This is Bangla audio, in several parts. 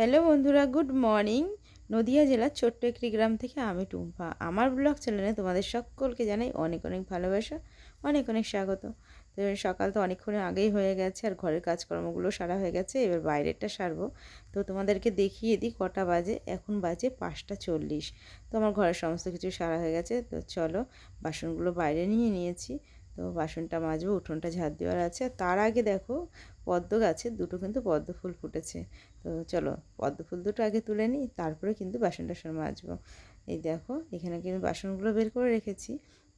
হ্যালো বন্ধুরা, গুড মর্নিং। নদিয়া জেলার ছোট্ট একটি গ্রাম থেকে আমি টুম্পা। আমার ব্লগ চ্যানেলে তোমাদের সকলকে জানাই অনেক অনেক ভালোবাসা, অনেক অনেক স্বাগত। তো সকাল তো অনেকক্ষণ আগেই হয়ে গেছে আর ঘরের কাজকর্মগুলো সারা হয়ে গেছে, এবার বাইরেরটা সারবো। তো তোমাদেরকে দেখিয়ে দিই কটা বাজে, এখন বাজে পাঁচটা চল্লিশ। তো আমার ঘরের সমস্ত কিছু সারা হয়ে গেছে, তো চলো বাসনগুলো বাইরে নিয়ে নিয়েছি। তো বাসনটা মাজবো, উঠোনটা ঝাড় দেওয়ার আছে। তার আগে দেখো পদ্ম গাছে দুটো কিন্তু পদ্ম ফুল ফুটেছে। তো চলো, পদ্ম ফুল দুটো আগে তুলে নিই, তারপরে কিন্তু বাসন টাসন মাজবো। এই দেখো, এখানে কিন্তু বাসনগুলো বের করে রেখেছি।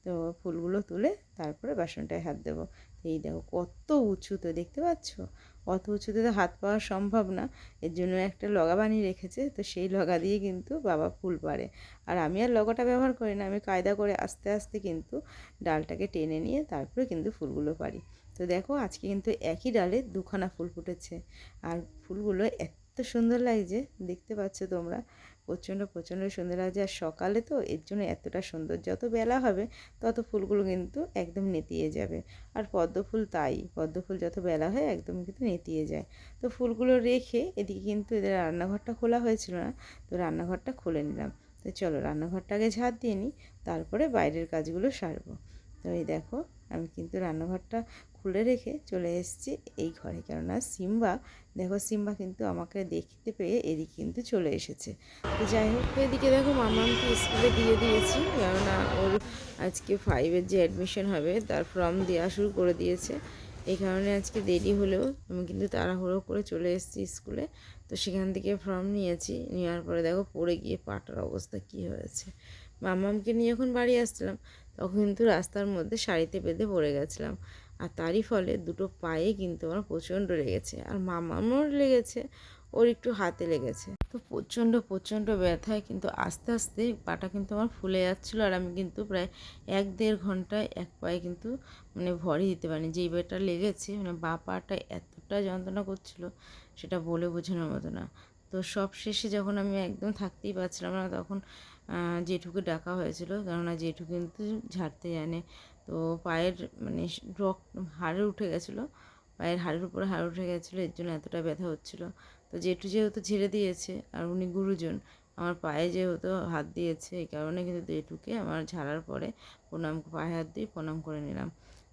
তো ফুলগুলো তুলে তারপরে বাসনটায় হাত দেবো। এই দেখো, কত উঁচু তো দেখতে পাচ্ছ? অত উঁচুতে তো হাত পাওয়া সম্ভব না। এর জন্য একটা লগা বানিয়ে রেখেছে, তো সেই লগা দিয়ে কিন্তু বাবা ফুল পারে আর আমি আর লগাটা ব্যবহার করি না, আমি কায়দা করে আস্তে আস্তে কিন্তু ডালটাকে টেনে নিয়ে তারপরে কিন্তু ফুলগুলো পারি তো দেখো আজকে কিন্তু একই ডালে দুখানা ফুল ফুটেছে। আর ফুলগুলো এত সুন্দর লাগছে, দেখতে পাচ্ছ তোমরা? প্রচণ্ড প্রচণ্ড সুন্দর লাগছে। আর সকালে তো এর জন্য এতটা সুন্দর, যত বেলা হবে তত ফুলগুলো কিন্তু একদম নেতিয়ে যাবে। আর পদ্ম ফুল তাই, পদ্ম ফুল যত বেলা হয় একদম কিন্তু নেতিয়ে যায়। তো ফুলগুলো রেখে এদিকে কিন্তু এদের রান্নাঘরটা খোলা হয়েছিল না, তো রান্নাঘরটা খুলে নিলাম। তো চলো রান্নাঘরটা আগে দিয়ে নিই, তারপরে বাইরের কাজগুলো সারবো। তো এই দেখো, আমি কিন্তু রান্নাঘরটা খুলে রেখে চলে এসেছি এই ঘরে। কেননা সিম্বা, দেখো সিম্বা কিন্তু আমাকে দেখতে পেয়ে এদিকে কিন্তু চলে এসেছে। তো যাই হোক, এদিকে দেখো মামাকে স্কুলে দিয়ে দিয়েছি, কেননা ওর আজকে ফাইভের যে অ্যাডমিশন হবে, তার ফর্ম দেওয়া শুরু করে দিয়েছে। এই কারণে আজকে দেরি হলেও আমি কিন্তু তাড়াহুড়ো করে চলে এসেছি স্কুলে। তো সেখান থেকে ফর্ম নিয়েছি, নেওয়ার পরে দেখো পড়ে গিয়ে পাটার অবস্থা কি হয়েছে। মামামকে নিয়ে যখন বাড়ি আসছিলাম, তখন কিন্তু রাস্তার মধ্যে শাড়িতে বেঁধে পড়ে গেছিলাম। আর তারই ফলে দুটো পায়ে কিন্তু আমার প্রচণ্ড লেগেছে। আর মামামোর লেগেছে, ওর একটু হাতে লেগেছে। তো প্রচণ্ড প্রচণ্ড ব্যথায় কিন্তু আস্তে আস্তে পাটা কিন্তু আমার ফুলে যাচ্ছিল আর আমি কিন্তু প্রায় এক দেড় ঘন্টায় এক পায়ে কিন্তু মানে ভরই দিতে পারিনি। যেই পাটা লেগেছে মানে বা পাটা এতটা যন্ত্রণা করছিল সেটা বলে বোঝানোর মতো না। তো সব শেষে যখন আমি একদম থাকতেই পারছিলাম না, তখন জেঠুকে ডাকা হয়েছিল। কেননা জেঠু কিন্তু ঝাড়তে জানে। তো পায়ের মানে রক হাড়ে উঠে গেছিল, পায়ের হাড়ের উপরে হাড় উঠে গেছিল, এর জন্য এতটা ব্যথা হচ্ছিল। তো জেঠু যেহেতু ঝেড়ে দিয়েছে আর উনি গুরুজন, আমার পায়ে যেহেতু হাত দিয়েছে, এই কারণে কিন্তু জেঠুকে আমার ঝাড়ার পরে প্রণাম, পায়ে হাত দিয়ে প্রণাম করে নিলাম।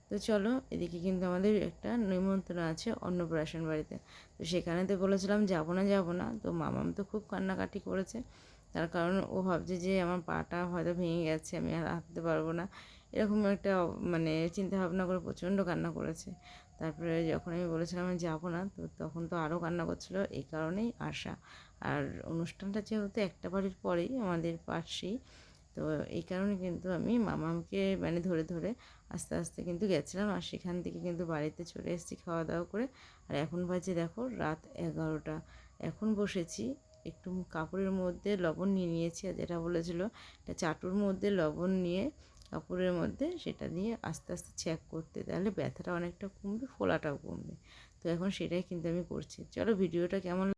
তো চলো, এদিকে কিন্তু আমাদের একটা নিমন্ত্রণ আছে অন্নপ্রাশন বাড়িতে। তো সেখানে তো বলেছিলাম, যাব না যাব না। তো মামাম তো খুব কান্নাকাটি করেছে। তার কারণ ও ভাবছে যে আমার পাটা হয়তো ভেঙে গেছে, আমি আর হাঁটতে পারব না। এরকম একটা মানে চিন্তা ভাবনা করে প্রচণ্ড কান্না করেছে। তারপরে যখন আমি বলেছিলাম আমি যাব না, তো তখন তো আরও কান্না করছিল এই কারণেই আসা আর অনুষ্ঠানটা যেহেতু একটা বাড়ির পরেই আমাদের পাশেই, তো এই কারণে কিন্তু আমি মামামকে মানে ধরে ধরে আস্তে আস্তে কিন্তু গেছিলাম আর সেখান থেকে কিন্তু বাড়িতে চলে এসেছি খাওয়া দাওয়া করে। আর এখন বাজে দেখো রাত এগারোটা। এখন বসেছি একটু কাপড়ের মধ্যে লবণ নিয়ে নিয়েছি, আর যেটা বলেছিল একটা চাটুর মধ্যে লবণ নিয়ে কাপড়ের মধ্যে সেটা দিয়ে আস্তে আস্তে ছ্যাক করতে, তাহলে ব্যথাটা অনেকটা কমবে, ফোলাটাও কমবে। তো এখন সেটাই কিন্তু আমি করছি। চলো ভিডিওটা কেমন